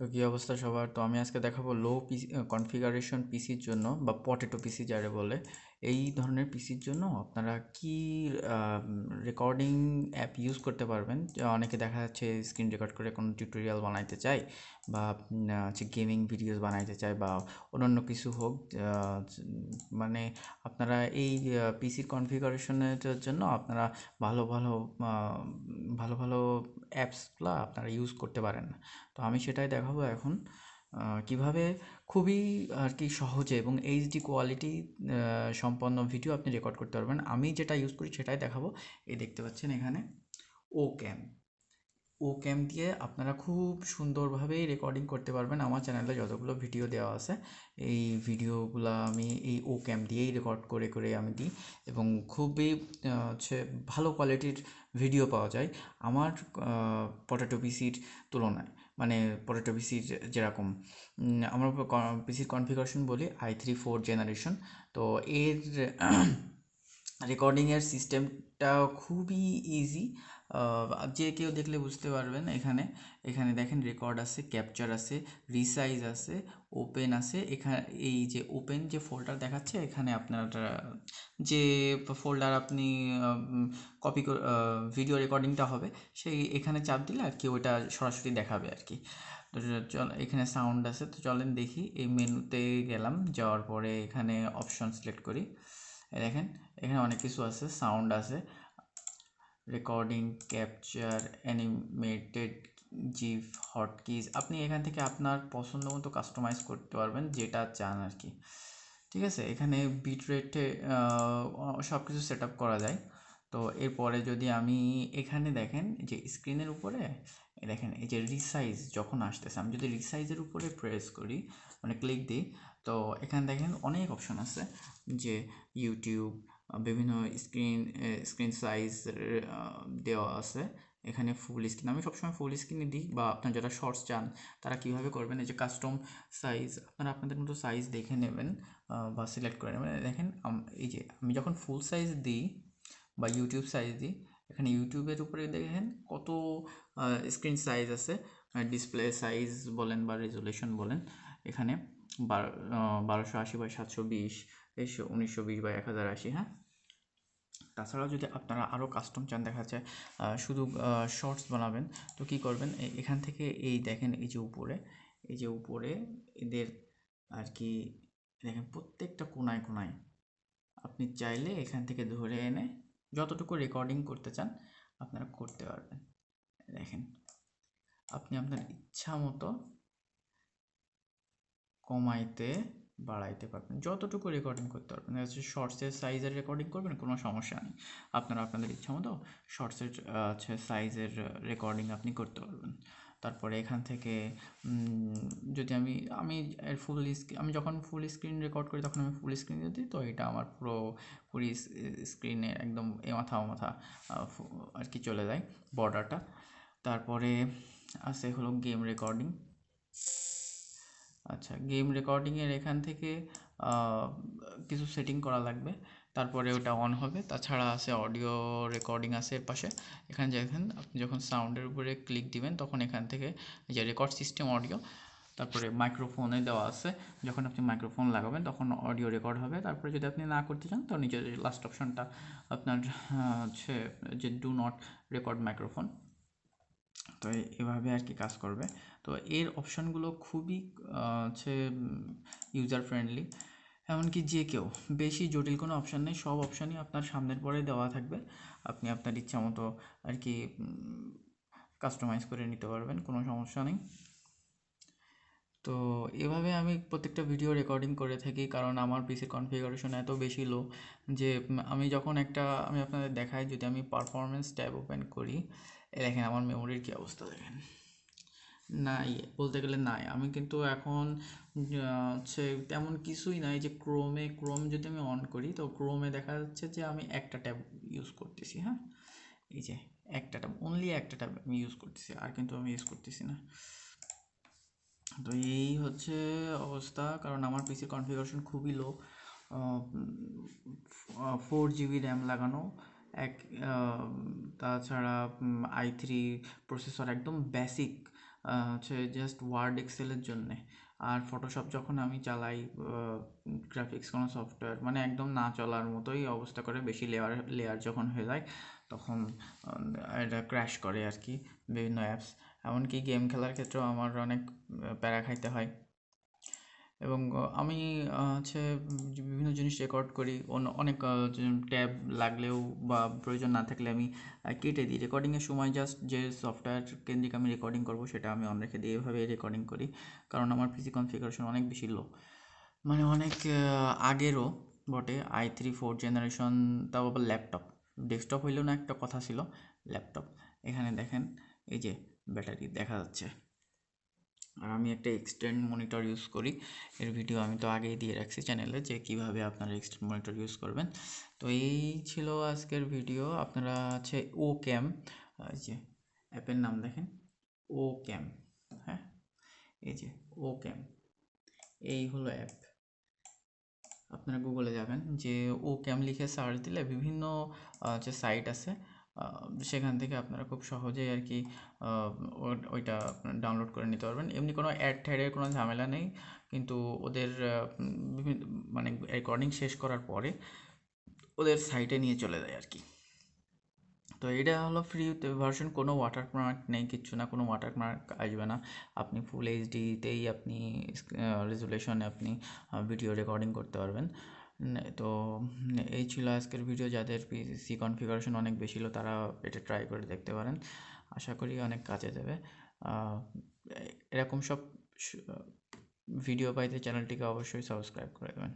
তো কী অবস্থা সবার? তো আমি আজকে দেখাবো লো পিসি কনফিগারেশন পিসির জন্য বা পটেটো পিসি যারে বলে। এই ধরনের পিসির জন্য আপনারা কি রেকর্ডিং অ্যাপ ইউজ করতে পারবেন? অনেকে দেখা যাচ্ছে স্ক্রিন রেকর্ড করে কোনো টিউটোরিয়াল বানাইতে চায় বা হচ্ছে গেমিং ভিডিওস বানাইতে চায় বা অন্যান্য কিছু হোক মানে আপনারা এই পিসির কনফিগারেশনের জন্য আপনারা ভালো ভালো ভালো ভালো অ্যাপসগুলো আপনারা ইউজ করতে পারেন। তো আমি সেটাই দেখাবো এখন। কীভাবে খুবই আর কি সহজে এবং এইচডি কোয়ালিটি সম্পন্ন ভিডিও আপনি রেকর্ড করতে পারবেন। আমি যেটা ইউজ করি সেটাই দেখাবো। এই দেখতে পাচ্ছেন এখানে ও ক্যাম ও ক্যাম দিয়ে আপনারা খুব সুন্দরভাবেই রেকর্ডিং করতে পারবেন। আমার চ্যানেলে যতগুলো ভিডিও দেওয়া আছে, এই ভিডিওগুলো আমি এই ও ক্যাম দিয়েই রেকর্ড করে করে আমি দিই এবং খুবই হচ্ছে ভালো কোয়ালিটির ভিডিও পাওয়া যায়। আমার পটেটো পিসির তুলনায়। মানে পোটেটো পিসির যেরকম। আমরা পিসির কনফিগারেশন বলি আই থ্রি ফোর জেনারেশন তো এর রেকর্ডিংয়ের সিস্টেমটা খুবই ইজি যে কেউ দেখলে বুঝতে পারবেন এখানে এখানে দেখেন রেকর্ড আছে ক্যাপচার আছে রিসাইজ আছে ওপেন আছে। এখানে এই যে ওপেন যে ফোল্ডার দেখাচ্ছে, এখানে আপনার যে ফোল্ডার আপনি কপি ভিডিও রেকর্ডিংটা হবে, সেই এখানে চাপ দিলে আর কি ওইটা সরাসরি দেখাবে আর কি। চল, এখানে সাউন্ড আছে, তো চলেন দেখি। এই মেনুতে গেলাম, যাওয়ার পরে এখানে অপশন সিলেক্ট করি। দেখেন, এখানে অনেক কিছু আছে সাউন্ড আছে। Recording capture animated GIF hotkeys আপনি এখান থেকে আপনার পছন্দ মতো কাস্টমাইজ করতে পারবেন যেটা চান আর কি। ঠিক আছে? এখানে বিট রেটে সব কিছু সেট আপ করা যায়। তো এরপরে যদি আমি এখানে দেখেন যে স্ক্রিনের উপরে দেখেন, এই যে রিসাইজ যখন আসতেছে, আমি যদি রিসাইজের উপরে প্রেস করি মানে ক্লিক দিই, তো এখানে দেখেন অনেক অপশন আছে যে ইউটিউব বিভিন্ন স্ক্রিন স্ক্রিন সাইজ দেওয়া আছে। এখানে ফুল স্ক্রিন আমি সবসময় ফুল স্ক্রিনে দিই বা আপনার যারা শর্টস চান, তারা কীভাবে করবেন? এই যে কাস্টম সাইজ আপনারা আপনাদের মতো সাইজ দেখে নেবেন বা সিলেক্ট করে নেবেন। দেখেন এই যে আমি যখন ফুল সাইজ দিই বা ইউটিউব সাইজ দিই, এখানে ইউটিউবের উপরে দেখেন কত স্ক্রিন সাইজ আছে। ডিসপ্লে সাইজ বলেন বা রেজুলেশন বলেন। এখানে বারোশো আশি বাই সাতশো বিশ এসো উনিশশো বিশ বাই এক হাজার আশি হ্যাঁ? তাছাড়াও যদি আপনারা আরও কাস্টম চান, দেখা যাচ্ছে শুধু শর্টস বানাবেন, তো কী করবেন? এখান থেকে এই দেখেন, এই যে উপরে, এই যে উপরে, এদের আর কি, দেখেন প্রত্যেকটা কোনায় কোনায়। আপনি চাইলে এখান থেকে ধরে এনে যতটুকু রেকর্ডিং করতে চান, আপনারা করতে পারবেন। দেখেন, আপনি আপনার ইচ্ছা মতো কমাইতে, বাড়াইতে পারবেন। যতটুকু রেকর্ডিং করতে পারবেন। হচ্ছে শর্টসের সাইজের রেকর্ডিং করবেন, কোনো সমস্যা নেই। আপনারা আপনাদের ইচ্ছা মতো শর্টসের হচ্ছে সাইজের রেকর্ডিং আপনি করতে পারবেন। তারপরে এখান থেকে যদি আমি আমি এর ফুল স্ক্রিন আমি যখন ফুল স্ক্রিন রেকর্ড করি, তখন আমি ফুল স্ক্রিনে দিই। তো এটা আমার পুরো, পুরি স্ক্রিনে একদম এ মাথা ও মাথা আর কি চলে যায় বর্ডারটা তারপরে আছে হলো গেম রেকর্ডিং আচ্ছা গেম রেকর্ডিংয়ের এখান থেকে কিছু সেটিং করা লাগবে। তারপরে ওটা অন হবে। তাছাড়া আছে অডিও রেকর্ডিং আছে এর পাশে। এখানে দেখেন, আপনি যখন সাউন্ডের উপরে ক্লিক দিবেন, তখন এখান থেকে যে রেকর্ড সিস্টেম অডিও তারপরে মাইক্রোফোনে দেওয়া আছে। যখন আপনি মাইক্রোফোন লাগাবেন, তখন অডিও রেকর্ড হবে। তারপরে যদি আপনি না করতে চান, তো নিজের লাস্ট অপশনটা আপনার হচ্ছে যে ডু নট রেকর্ড মাইক্রোফোন তো এভাবে আর কি কাজ করবে। তো এর অপশানগুলো খুবই হচ্ছে ইউজার ফ্রেন্ডলি এমনকি যে কেউ, বেশি জটিল কোনো অপশান নেই, সব অপশানই আপনার সামনের পরে দেওয়া থাকবে। আপনি আপনার ইচ্ছা মতো আর কি কাস্টমাইজ করে নিতে পারবেন, কোনো সমস্যা নেই। তো এভাবে আমি প্রত্যেকটা ভিডিও রেকর্ডিং করে থাকি, কারণ আমার পিসির কনফিগারেশন এত বেশি লো যে আমি যখন একটা, আমি আপনাদের দেখাই, যদি আমি পারফরমেন্স ট্যাব ওপেন করি দেখেন আমার মেমোরির কী অবস্থা দেখেন। নাই, বলতে গেলে নাই। আমি কিন্তু এখন হচ্ছে তেমন কিছুই নাই যে ক্রোমে ক্রোম যদি আমি অন করি, তো ক্রোমে দেখা যাচ্ছে যে আমি একটা ট্যাব ইউজ করতেছি হ্যাঁ? এই যে, একটা ট্যাব অনলি একটা ট্যাব আমি ইউজ করতেছি, আর কিন্তু আমি ইউজ করতেছি না। তো এই হচ্ছে অবস্থা, কারণ আমার পিসির কনফিগারেশন খুবই লো ফোর জিবি র্যাম লাগানো, এক তাছাড়া আই থ্রি প্রসেসর একদম বেসিক হচ্ছে জাস্ট ওয়ার্ড এক্সেলের জন্যে। আর ফটোশপ যখন আমি চালাই গ্রাফিক্স কোনো সফটওয়্যার মানে একদম না চলার মতোই অবস্থা করে, বেশি লেয়ার লেয়ার যখন হয়ে যায়, তখন এটা ক্র্যাশ করে আর কি বিভিন্ন অ্যাপস এমনকি গেম খেলার ক্ষেত্রেও আমার অনেক প্যারা খাইতে হয়। এবং আমি হচ্ছে বিভিন্ন জিনিস রেকর্ড করি। অনেক ট্যাব লাগলেও বা প্রয়োজন না থাকলে আমি কেটে দিই। রেকর্ডিংয়ের সময় জাস্ট যে সফটওয়্যার কেন্দ্রিক আমি রেকর্ডিং করব সেটা আমি অন রেখে দিই এভাবে রেকর্ডিং করি। কারণ আমার পিসি কনফিগারেশন অনেক বেশি লো মানে অনেক আগেরও বটে। আই থ্রি ফোর জেনারেশন তাও আবার ল্যাপটপ ডেস্কটপ হইলেও না একটা কথা ছিল ল্যাপটপ এখানে দেখেন, এই যে ব্যাটারি দেখা যাচ্ছে। আর আমি একটা এক্সটেন্ড মনিটর ইউজ করি। এর ভিডিও আমি তো আগেই দিয়ে রাখছি চ্যানেলে যে কীভাবে আপনারা এক্সটেন্ড মনিটর ইউজ করবেন। তো এই ছিল আজকের ভিডিও আপনারা আছে ও ক্যাম এই যে অ্যাপের নাম দেখেন। ও ক্যাম হ্যাঁ? এই যে ও ক্যাম এই হলো অ্যাপ আপনারা গুগলে যাবেন যে ও ক্যাম লিখে সার্চ দিলে বিভিন্ন যে সাইট আছে সেখান থেকে আপনারা খুব সহজেই আর কি ওইটা ডাউনলোড করে নিতে পারবেন। এমনি কোনো অ্যাড ট্যাডের কোনো ঝামেলা নেই, কিন্তু ওদের বিভিন্ন মানে রেকর্ডিং শেষ করার পরে ওদের সাইটে নিয়ে চলে যায় আর কি। তো এটা হলো ফ্রি ভার্সন কোনো ওয়াটারমার্ক নেই, কিচ্ছু না, কোনো ওয়াটারমার্ক আসবে না। আপনি ফুল এইচডিতেই আপনি রেজুলেশনে আপনি ভিডিও রেকর্ডিং করতে পারবেন। তো এই ছিল আজকের ভিডিও যাদের পিসি কনফিগারেশন অনেক বেশি ছিল, তারা এটা ট্রাই করে দেখতে পারেন। আশা করি অনেক কাজে দেবে। এরকম সব ভিডিও পাইতে চ্যানেলটিকে অবশ্যই সাবস্ক্রাইব করে দেবেন।